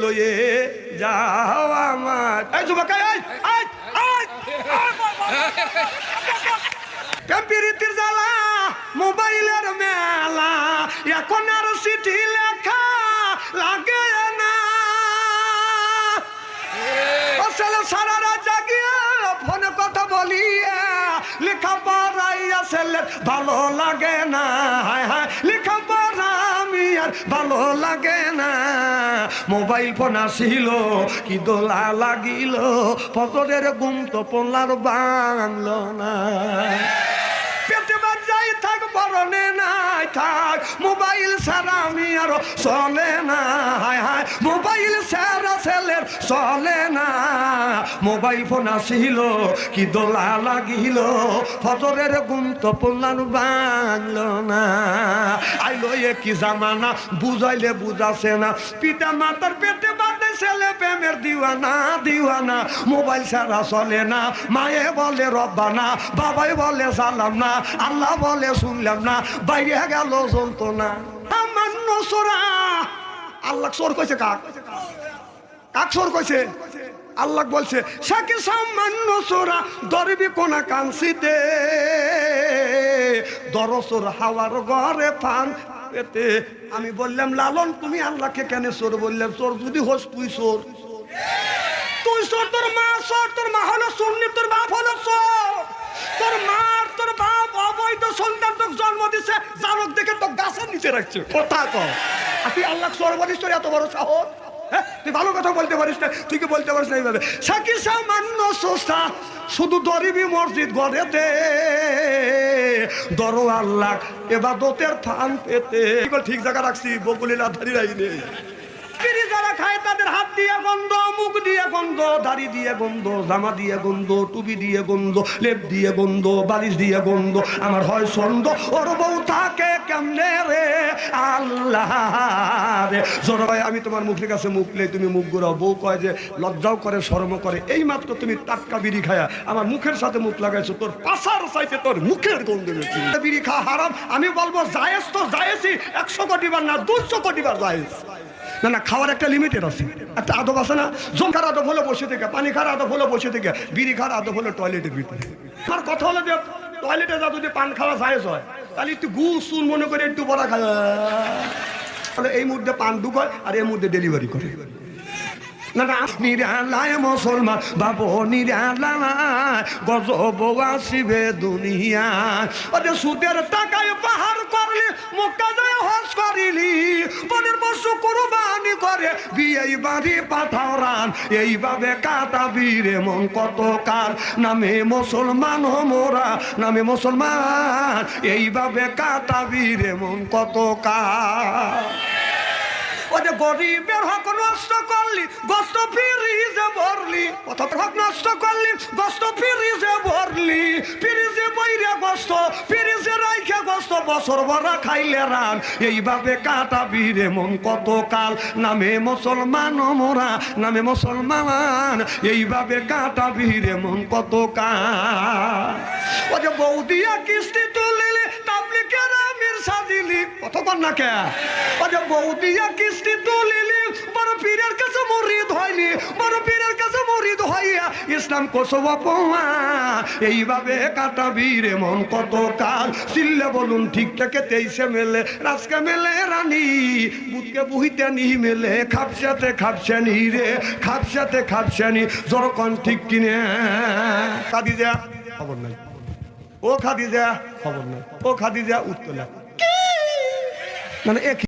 লয়ে যাও আমার। এই যুবক এই, এই, এই, এই, টেম্পিরিতির জ্বালা মোবাইলের মেলা এখন আর চিঠি লেখা লাগে না। সারা রাত জাগিয়ে ফোনে কথা বলিয়ে লেখা পড়াইয়া ছেলে ভালো লাগে না। হায় হায় ভালো লাগে না। মোবাইল ফোন আসিল, কি দোলা লাগিল, ফজরের গুম তো পোলার বাংল না। মোবাইল ছাড়া আমি আরও চলে না। হায় হায়, মোবাইল ছাড়া ছেলের চলে না। মোবাইল ফোন আসিল, কি দোলা লাগিল, ফজরের গুম তো পোলার বাংলো না। আইলো এ কি জামানা, বুঝাইলে বুঝাছে না। পিতা মাতার পেটে বাদে ছেলে প্রেমের দিওয়ানা দিওয়ানা। মোবাইল ছাড়া চলে না। মায়ে বলে, রব্বানা। বাবাই বলে, সালাম না। আল্লাহ বলে, শুনলাম না। বাইরে গেল চলতো না আল্লাহ সোর কইছে কাক? কাক সোর কইছে আল্লাহ বলছে সাকে সামান্য সোরা দরবি কোনা কাঞ্চিতে দরসোর হাওয়ার ঘরে ফান পেতে। আমি বললাম লালন তুমি আল্লাহকে কেন সোর বললাম সোর যদি হোস তুই সোর। তুই সোর তোর মা সোর তোর মা হলো সুন্নি তোর বাপ হলো সোর। তোর মার তোর বাপ অবৈধ সন্তান তোকে জন্ম দিছে জানক দেখে তো গাছের নিচে রাখছে। কথা কর আর তুই আল্লাহ সোর বলিস তোর এত বড় সাহস? হ্যাঁ তুই ভালো কথা বলতে পারিস না তুই কি বলতে পারিস না এইভাবে। সাকি সামান্য সোস্তা শুধু দরিবি মসজিদ গড়েতে। দরো আল্লাহ এবার দোতের ফান পেতে ঠিক জায়গা রাখছি বকুলিলা ধারি রাখি নেই বিড়ি যারা খায় তাদের হাত দিয়ে গন্ধ, মুখ দিয়ে গন্ধ, দাড়ি দিয়ে গন্ধ, জামা দিয়ে গন্ধ দিয়ে গন্ধ, লেপ দিয়ে গন্ধ, বালিশ দিয়ে গন্ধ। আমার হয় ছন্দ ওর বউ থাকে কেমনে রে? আল্লাহ রে। জোর ভাই, আমি তোমার মুখের কাছে মুখ নেই তুমি মুখ ঘুরাও। বউ কয় যে, লজ্জাও করে, শরম করে। এই মাত্র তুমি টাটকা বিড়ি খায়া আমার মুখের সাথে মুখ লাগাইছো, তোর পাশার চাইতে তোর মুখের গন্ধ বেশি বিড়ি খাওয়া হারাম, আমি বলব জায়েজ তো জায়েজই, একশো কোটি বার না দুশো কোটি বার জায়েজ। না না, খাওয়ার একটা লিমিটেড আছে। একটা আদব আছে না জল খার আদব হলো বসে থেকে, পানি খার আদব হলো বসে থেকে, বিড়ি খার আদব হলো টয়লেটের ভিতরে। আমার কথা হলো যে টয়লেটে যা যদি পান খাওয়া জায়েজ হয়, তাহলে একটু গু সুন মনে করে একটু বড়া খাওয়া তাহলে এই মুহূর্তে পান ঢুক হয় আর এই মুহূর্তে ডেলিভারি করে। না না নিরালায় মুসলমান, বাবু নিরালায়, গজব আসিবে দুনিয়া। ওদের সুদের টাকায় পাহাড় করলি, মুক্কা যায় করিলি পরের বছর কোরবানি করে বিয়ে বাড়ি পাঠাও রান। এইভাবে কাটাবি রে মন কত কাল নামে মুসলমান মোরা, নামে মুসলমান। এইভাবে কাটাবি রে মন কত কাল গরিবের হক নষ্ট করলি, গোস্ত ফিরিজে ভরলি। কত হক নষ্ট করলি, গোস্ত ফিরিজে ভরলি। ফিরিজে বইরে গোস্ত বছর ভরা খাইলে রান। এইভাবে কাটাবি রে মন কত কাল। নামে মুসলমান মোরা, নামে মুসলমান। এইভাবে কাটাবি রে মন কত কাল। বৌদিয়া কিস্তি তুলিলি তাবলিকের আমির সাজিলি। কতক্ষণ না কে? বৌদিয়া কিস্তি তুলিলি, বড় পীরের কাছে মরিদ হয়নি বড় পীরের কাছে ইসলাম কোসব এইভাবে কাটাবি রে মন কত কাল। চিল্লে বলুন, ঠিক থেকে তেইশে মেলে, রাজকে মেলে রানী। বুধকে বুহিতে নি মেলে, খাপসাতে খাপসানি রে, খাপসাতে খাপসানি। জরকন ঠিক কিনে। যা খবর নাই। ও খাদি যা খবর নাই। ও খাদি যা উত্তর মানে এক